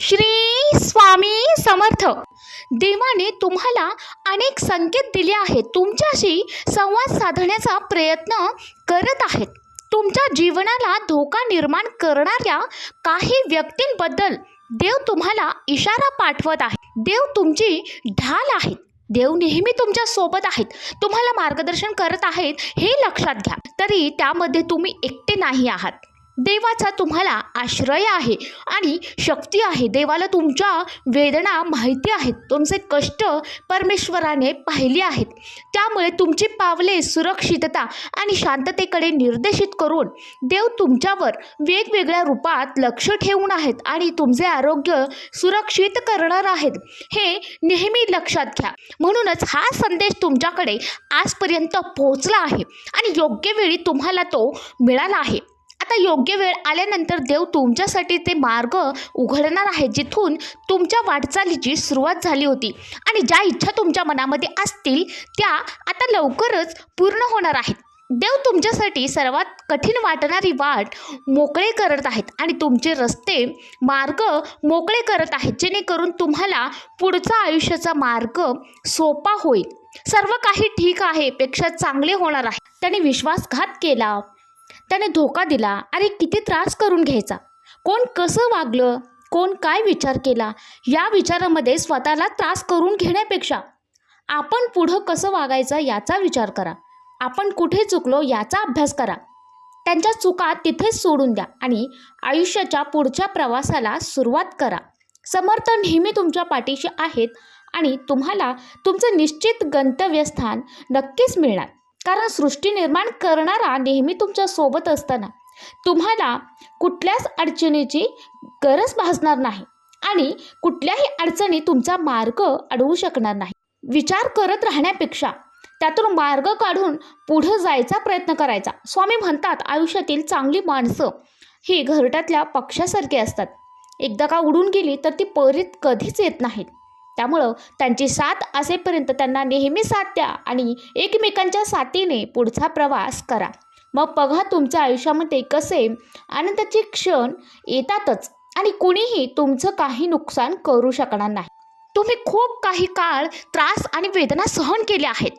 श्री स्वामी समर्थ. देवाने तुम्हाला अनेक संकेत दिले आहेत. तुमच्याशी संवाद साधण्याचा प्रयत्न करत आहेत. तुमच्या जीवनाला धोका निर्माण करणाऱ्या काही व्यक्तींबद्दल देव तुम्हाला इशारा पाठवत आहे. देव तुमची ढाल आहेत. देव नेहमी तुमच्यासोबत आहेत. तुम्हाला मार्गदर्शन करत आहेत हे लक्षात घ्या. तरी त्यामध्ये तुम्ही एकटे नाही आहात. देवाचा तुम्हाला आश्रय आहे आणि शक्ती आहे. देवाला तुमच्या वेदना माहिती आहेत. तुमचे कष्ट परमेश्वराने पाहिले आहेत. त्यामुळे तुमची पावले सुरक्षितता आणि शांततेकडे निर्देशित करून देव तुमच्यावर वेगवेगळ्या रूपात लक्ष ठेवून आहेत आणि तुमचे आरोग्य सुरक्षित करणार आहेत. हे नेहमी लक्षात घ्या. म्हणूनच हा संदेश तुमच्याकडे आजपर्यंत पोहोचला आहे आणि योग्य वेळी तुम्हाला तो मिळाला आहे. आता योग्य वेळ आल्यानंतर देव तुमच्यासाठी ते मार्ग उघडणार आहे जिथून तुमच्या वाटचालीची सुरुवात झाली होती. आणि ज्या इच्छा तुमच्या मनामध्ये असतील त्या आता लवकरच पूर्ण होणार आहेत. देव तुमच्यासाठी सर्वात कठीण वाटणारी वाट मोकळे करत आहेत आणि तुमचे रस्ते मार्ग मोकळे करत आहेत जेणेकरून तुम्हाला पुढचा आयुष्याचा मार्ग सोपा होईल. सर्व काही ठीक आहे पेक्षा चांगले होणार आहे. त्याने विश्वासघात केला. त्याने धोका दिला. अरे किती त्रास करून घ्यायचा? कोण कसं वागलं? कोण काय विचार केला? या विचारामध्ये स्वतःला त्रास करून घेण्यापेक्षा आपण पुढं कसं वागायचं याचा विचार करा. आपण कुठे चुकलो याचा अभ्यास करा. त्यांच्या चुका तिथेच सोडून द्या आणि आयुष्याच्या पुढच्या प्रवासाला सुरुवात करा. समर्थ नेहमी तुमच्या पाठीशी आहेत आणि तुम्हाला तुमचं निश्चित गंतव्यस्थान नक्कीच मिळणार. कारण सृष्टी निर्माण करणारा नेहमी तुमच्यासोबत असताना तुम्हाला कुठल्याच अडचणीची गरज भासणार नाही आणि कुठल्याही अडचणी तुमचा मार्ग अडवू शकणार नाही. विचार करत राहण्यापेक्षा त्यातून मार्ग काढून पुढं जायचा प्रयत्न करायचा. स्वामी म्हणतात आयुष्यातील चांगली माणसं ही घरट्यातल्या पक्षासारखी असतात. एकदा का उडून गेली तर ती परत कधीच येत नाहीत. त्यामुळं त्यांची साथ असेपर्यंत त्यांना नेहमी साथ द्या आणि एकमेकांच्या साथीने पुढचा प्रवास करा. मग बघा तुमच्या आयुष्यामध्ये कसे आनंदाचे क्षण येतातच आणि कुणीही तुमचं काही नुकसान करू शकणार नाही. तुम्ही खूप काही काळ त्रास आणि वेदना सहन केल्या आहेत.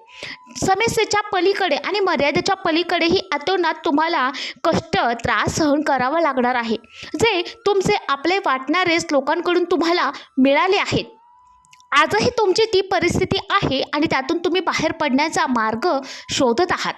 समस्येच्या पलीकडे आणि मर्यादेच्या पलीकडेही आतोनात तुम्हाला कष्ट त्रास सहन करावा लागणार आहे. जे तुमचे आपले वाटणारेच लोकांकडून तुम्हाला मिळाले आहेत. आजही तुमची ती परिस्थिती आहे आणि त्यातून तुम्ही बाहेर पडण्याचा मार्ग शोधत आहात.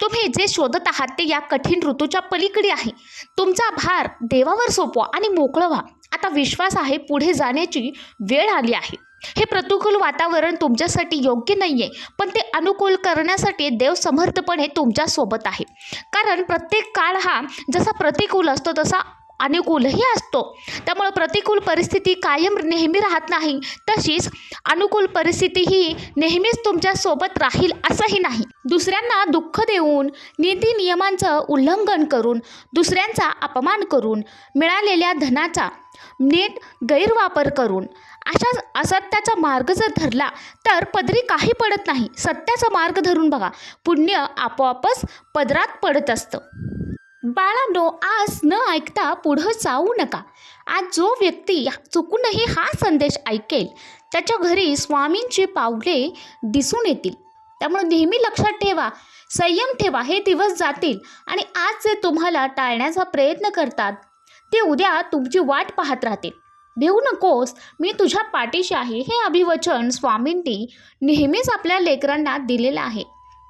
तुम्ही जे शोधत आहात ते या कठीण ऋतूच्या पलीकडे आहे. तुमचा भार देवावर सोपवा आणि मोकळं व्हा. आता विश्वास आहे पुढे जाण्याची वेळ आली आहे. हे प्रतिकूल वातावरण तुमच्यासाठी योग्य नाही आहे पण ते अनुकूल करण्यासाठी देव समर्थपणे तुमच्यासोबत आहे. कारण प्रत्येक काळ हा जसा प्रतिकूल असतो तसा अनुकूलही असतो. त्यामुळं प्रतिकूल परिस्थिती कायम नेहमी राहत नाही. तशीच अनुकूल परिस्थिती ही नेहमीच तुमच्यासोबत राहील असंही नाही. दुसऱ्यांना दुःख देऊन नीती नियमांचं उल्लंघन करून दुसऱ्यांचा अपमान करून मिळालेल्या धनाचा नीट गैरवापर करून अशा असत्याचा मार्ग जर धरला तर पदरी काही पडत नाही. सत्याचा मार्ग धरून बघा. पुण्य आपोआपच पदरात पडत असतं. बाळांनो आज न ऐकता पुढं जाऊ नका. आज जो व्यक्ती चुकूनही हा संदेश ऐकेल त्याच्या घरी स्वामींची पावले दिसून येतील. त्यामुळे नेहमी लक्षात ठेवा संयम ठेवा हे दिवस जातील आणि आज जे तुम्हाला टाळण्याचा प्रयत्न करतात ते उद्या तुमची वाट पाहत राहतील. देऊ नकोस मी तुझ्या पाठीशी आहे हे अभिवचन स्वामींनी नेहमीच आपल्या लेकरांना दिलेलं आहे.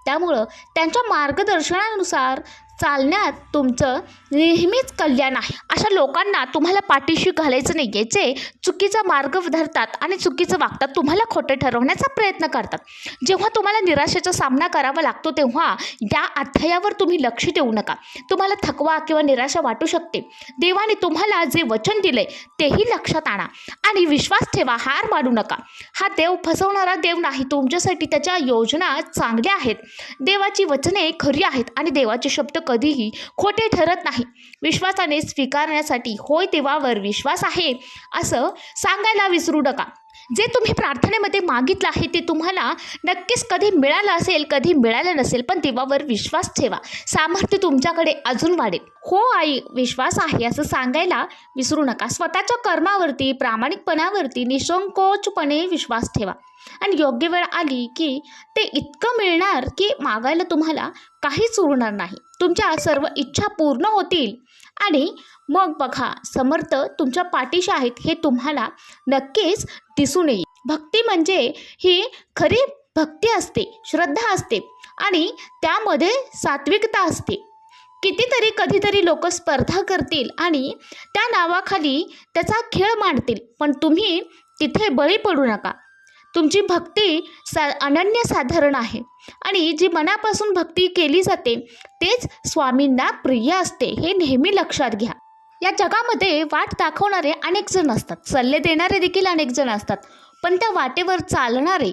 त्यामुळं त्यांच्या मार्गदर्शनानुसार चालण्यात तुमचं नेहमीच कल्याण आहे. अशा लोकांना तुम्हाला पाठीशी घालायचं नाही आहे जे चुकीचा मार्ग धरतात आणि चुकीचं वागतात तुम्हाला खोटं ठरवण्याचा प्रयत्न करतात. जेव्हा तुम्हाला निराशेचा सामना करावा लागतो तेव्हा या अध्यायावर तुम्ही लक्ष देऊ नका. तुम्हाला थकवा किंवा निराशा वाटू शकते. देवाने तुम्हाला जे वचन दिले तेही लक्षात आणा आणि विश्वास ठेवा हार मानू नका. हा देव फसवणारा देव नाही तुमच्यासाठी त्याच्या योजना चांगल्या आहेत. देवाची वचने खरी आहेत आणि देवाचे शब्द कधीही खोटे ठरत नाही. विश्वासाने स्वीकारण्यासाठी होय देवावर विश्वास आहे असं सांगायला विसरू नका. जे तुम्ही प्रार्थनेमध्ये मागितलं आहे ते तुम्हाला नक्कीच कधी मिळालं असेल कधी मिळालं नसेल पण देवावर विश्वास ठेवा. सामर्थ्य तुमच्याकडे अजून वाढेल. हो आई विश्वास आहे असं सांगायला विसरू नका. स्वतःच्या कर्मावरती प्रामाणिकपणावरती निसंकोचपणे विश्वास ठेवा. आणि योग्य वेळ आली की ते इतकं मिळणार की मागायला तुम्हाला काहीच उरणार नाही. तुमच्या सर्व इच्छा पूर्ण होतील. आणि मग बघा समर्थ तुमच्या पाठीशी आहेत हे तुम्हाला नक्कीच दिसून येईल. भक्ती म्हणजे ही खरी भक्ती असते श्रद्धा असते आणि त्यामध्ये सात्विकता असते. कितीतरी कधीतरी लोक स्पर्धा करतील आणि त्या नावाखाली त्याचा खेळ मांडतील. पण तुम्ही तिथे बळी पडू नका. तुमची भक्ती सा अनन्यसाधारण आहे. आणि जी मनापासून भक्ती केली जाते तेच स्वामींना प्रिय असते हे नेहमी लक्षात घ्या. या जगामध्ये वाट दाखवणारे अनेक जण असतात. सल्ले देणारे देखील अनेक जण असतात. पण त्या वाटेवर चालणारे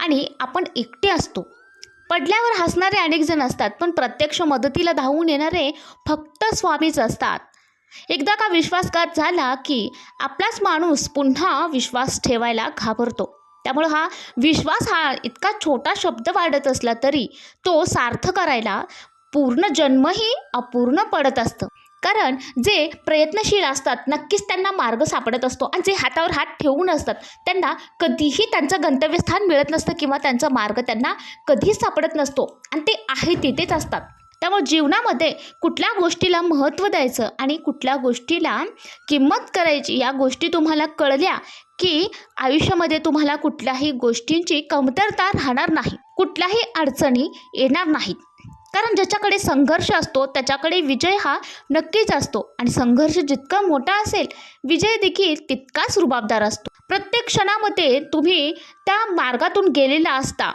आणि आपण एकटे असतो. पडल्यावर हसणारे अनेक जण असतात पण प्रत्यक्ष मदतीला धावून येणारे फक्त स्वामीच असतात. एकदा का विश्वासघात झाला की आपलाच माणूस पुन्हा विश्वास ठेवायला घाबरतो. त्यामुळं हा विश्वास हा इतका छोटा शब्द वाढत असला तरी तो सार्थ करायला पूर्ण जन्मही अपूर्ण पडत असतं. कारण जे प्रयत्नशील असतात नक्कीच त्यांना मार्ग सापडत असतो आणि जे हातावर हात ठेवून असतात त्यांना कधीही त्यांचं गंतव्यस्थान मिळत नसतं किंवा त्यांचा मार्ग त्यांना कधीच सापडत नसतो. आणि ते आहे तिथेच असतात. त्यामुळे जीवनामध्ये कुठल्या गोष्टीला महत्त्व द्यायचं आणि कुठल्या गोष्टीला किंमत करायची या गोष्टी तुम्हाला कळल्या की आयुष्यामध्ये तुम्हाला कुठल्याही गोष्टींची कमतरता राहणार नाही. कुठल्याही अडचणी येणार नाहीत. कारण ज्याच्याकडे संघर्ष असतो त्याच्याकडे विजय हा नक्कीच असतो. आणि संघर्ष जितका मोठा असेल विजय देखील तितकाच रुबाबदार असतो. प्रत्येक क्षणामध्ये तुम्ही त्या मार्गातून गेलेला असता.